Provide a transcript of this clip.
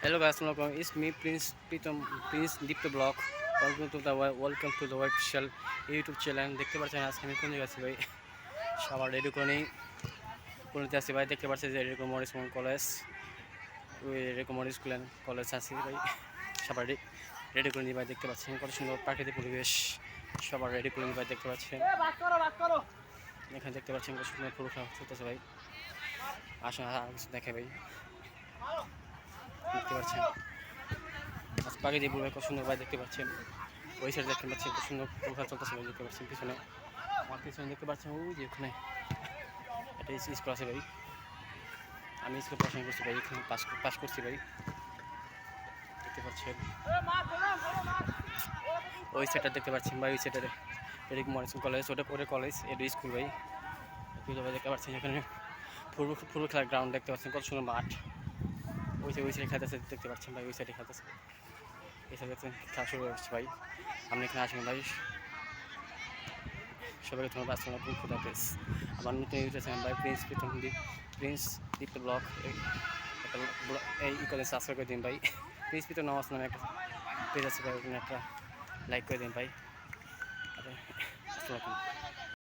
Hello guys, welcome. It's me, Prince Pritam, Prince Dipto Block. Welcome to the welcome to the official YouTube channel. দেখতে পাচ্ছেন আজকে আমি কোন জায়গায় আছি ভাই? সবার রেডি করে নিই। কোনতে আছি ভাই? দেখতে পাচ্ছেন যে রেডিকো মরিস কলেজ ওই রেডিকো মরিস কলেজ আছি ভাই। সবার রেডি করে ভাই দেখতে পাচ্ছেন। কত সুন্দর প্রাকৃতিক পরিবেশ। সবার রেডি করে ভাই দেখতে পাচ্ছেন। এখানে দেখতে পাচ্ছেন কত সুন্দর পুরো খাওয়া চলতেছে ভাই। আসুন আর কিছু দেখে ভাই। দেখতে পাচ্ছেন। আজ পাখি দিয়ে পুরো কত সুন্দর ভাই দেখতে পাচ্ছেন। ওই সাইড দেখতে পাচ্ছেন, কত সুন্দর প্রোফাইল চলতেছে ভাই দেখতে পাচ্ছেন, পিছনে। আমার পিছনে দেখতে পাচ্ছেন, ওই যে ওখানে একটা স্কুল আছে ভাই। আমি স্কুল পড়াশোনা করছি ভাই, এখানে পাস পাস করছি ভাই। দেখতে পাচ্ছেন। ওই সাইডটা দেখতে পাচ্ছেন ভাই, ওই সাইডে এরিক মরিসন কলেজ ওটা পরে কলেজ এটা স্কুল ভাই। দেখতে পাচ্ছেন এখানে। ফুটবল ফুটবল খেলার গ্রাউন্ড দেখতে পাচ্ছেন, কত সুন্দর মাঠ। ওই ওই সাইডে খেলতেছে, দেখতে পাচ্ছেন ভাই, ওই সাইডে খেলতেছে। এই সাইডে খেলা শুরু হচ্ছে ভাই। আপনি এখানে আসবেন ভাই। সবাইকে ধন্যবাদ, আসসালাম খুদা হাফেজ। আমার নতুন ইউটিউব চ্যানেল ভাই প্রিন্স দ্বীপ প্রিন্স দীপ্ত ব্লগ একটা এই ই করে সাবস্ক্রাইব করে দিন ভাই। প্রিন্স প্রীতম নওয়াজ নামে একটা পেজ আছে ভাই একটা লাইক করে দিন ভাই। আলাইকুম।